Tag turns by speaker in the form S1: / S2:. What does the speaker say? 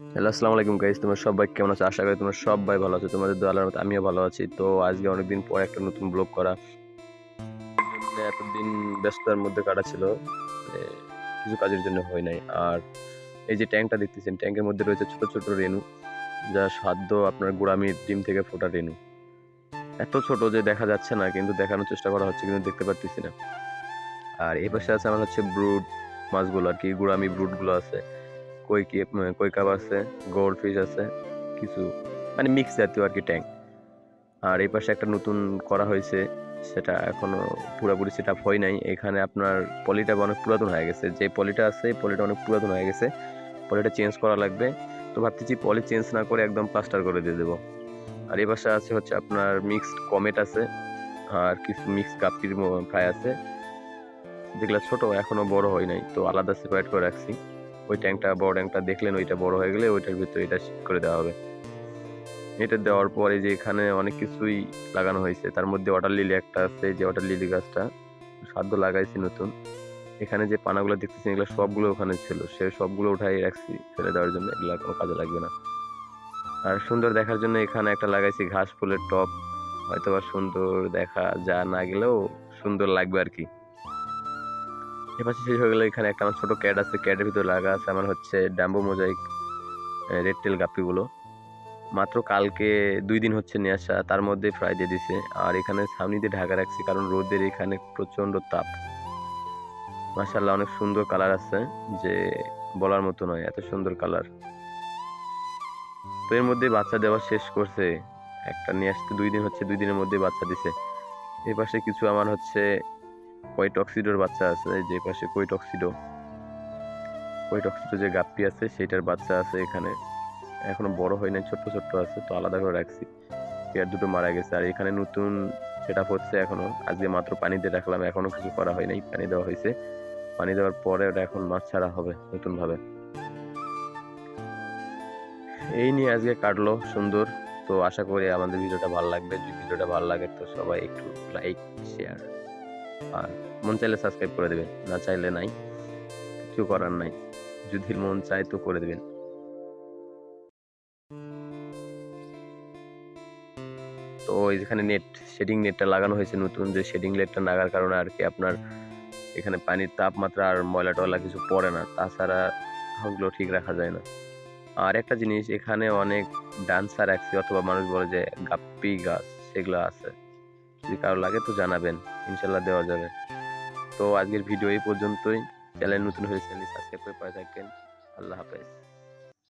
S1: Hello, আসসালামু আলাইকুম guys তোমরা সবাই কেমন আছো? আশা করি তোমরা সবাই ভালো আছো। তোমাদের দোয়ালার মতো আমিও ভালো আছি। তো আজকে অনেকদিন পর একটা নতুন ব্লগ করা। এতদিন ব্যস্ততার মধ্যে কাটা ছিল কিছু কাজের জন্য হয় নাই। আর এই যে ট্যাঙ্কটা দেখতেছেন, ট্যাঙ্কের মধ্যে রয়েছে ছোট ছোট রেণু, যা সাধ্য আপনার গোড়ামির ডিম থেকে ফোটা রেণু। এত ছোট যে দেখা যাচ্ছে না, কিন্তু দেখানোর চেষ্টা করা হচ্ছে, কিন্তু দেখতে পারতেছি না। আর এই পাশে আছে আমার হচ্ছে ব্রুড মাছগুলো, আর কি গোড়ামি ব্রুডগুলো আছে। কই কি কই কাপ আছে, গোল্ড ফিশ আছে, কিছু মানে মিক্স জাতীয় আর কি ট্যাঙ্ক আর এই পাশে একটা নতুন করা হয়েছে, সেটা এখনও পুরোপুরি সেট আপ হয় নাই। এখানে আপনার পলিটা অনেক পুরাতন হয়ে গেছে। যে পলিটা আছে পলিটা অনেক পুরাতন হয়ে গেছে। পলিটা চেঞ্জ করা লাগবে। তো ভাবতেছি পলি চেঞ্জ না করে একদম প্লাস্টার করে দিয়ে দেবো। আর এই পাশে আছে হচ্ছে আপনার মিক্সড কমেট আছে, আর কিছু মিক্স কাপির ফ্রাই আছে। যেগুলো ছোট এখনও বড় হয় নাই। তো আলাদা সেপারেট করে রাখছি। ওই ট্যাঙ্কটা বড় ট্যাঙ্কটা দেখলেন, ওইটা বড় হয়ে গেলে ওইটার ভিতরে এটা শিফট করে দেওয়া হবে। এটা দেওয়ার পরে যে এখানে অনেক কিছুই লাগানো হয়েছে। তার মধ্যে ওয়াটার লিলি একটা আছে, যে ওয়াটার লিলি গাছটা সাদ্য লাগাইছি নতুন। এখানে যে পানাগুলো দেখতেছেন, এগুলো সবগুলো ওখানে ছিল। সে সবগুলো উঠাই রাখছি ফেলে দেওয়ার জন্য, এগুলো কোনো কাজে লাগবে না। আর সুন্দর দেখার জন্য এখানে একটা লাগাইছি ঘাস ফুলের টপ। হয়তো বা সুন্দর দেখা যা না গেলেও সুন্দর লাগবে আর কি। এপাশে শেষ হয়ে গেলে এখানে একটা আমার ছোট ক্যাট আছে ক্যাটের ভিতরে লাগা আছে, আমার হচ্ছে ড্যাম্বো মোজাইক রেড টেল গাপ্পিগুলো। মাত্র কালকে দুই দিন হচ্ছে নিয়ে আসা, তার মধ্যে ফ্রাই দিয়ে দিছে। আর এখানে ছাউনি দিয়ে ঢাকা রাখছি, কারণ রোদের এখানে প্রচণ্ড তাপ। মাসাল্লাহ অনেক সুন্দর কালার আছে, যে বলার মতো নয়, এত সুন্দর কালার তো এর মধ্যে বাচ্চা দেওয়া শেষ করছে। একটা নিয়ে আসতে দুই দিন হচ্ছে, দুই দিনের মধ্যে বাচ্চা দিছে। এই পাশে কিছু আমার হচ্ছে টক্সিডোর বাচ্চা আছে যে পাশে টক্সিডো? টক্সিডো যে গাপ্পি আছে সেটার বাচ্চা আছে এখানে। এখনও বড় হয় নাই, ছোট্ট ছোট্ট আছে, তো আলাদা করে রাখছি। পেয়ার দুটো মারা গেছে, আর এখানে নতুন সেটা হচ্ছে এখনও। আজকে মাত্র পানি দিয়ে রাখলাম, এখনও কিছু করা হয় নাই, পানি দেওয়া হয়েছে। পানি দেওয়ার পরে ওটা এখন মাছ ছাড়া হবে নতুন ভাবে এই নিয়ে আজকে কাটলো, সুন্দর। তো আশা করি আমাদের ভিডিওটা ভালো লাগবে, যদি ভিডিওটা ভালো লাগে তো সবাই একটু লাইক শেয়ার আর মন চাইলে সাবস্ক্রাইব করে দেবেন, না চাইলে নাই, কিছু করার নাই। যদি মন চায় তো করে দেবেন। তো যেখানে নেট শেডিং নেটটা লাগানো হয়েছে নতুন, যে শেডিং নেটটা লাগার কারণে আর কি আপনার এখানে পানির তাপমাত্রা আর ময়লা টয়লা কিছু পড়ে না। তাছাড়া ওগুলো ঠিক রাখা যায় না। আর একটা জিনিস, এখানে অনেক ডান্সার রাখছি অথবা মানুষ বলে যে গাপ্পি গাছ, সেগুলো আছে। যদি কারও লাগে তো জানাবেন, ইনশাল্লাহ দেওয়া যাবে। তো আজকের ভিডিও এই পর্যন্তই। চ্যানেল নতুন হয়েছে চ্যানেল সাবস্ক্রাইব করে পাশে থাকেন আল্লাহ হাফেজ।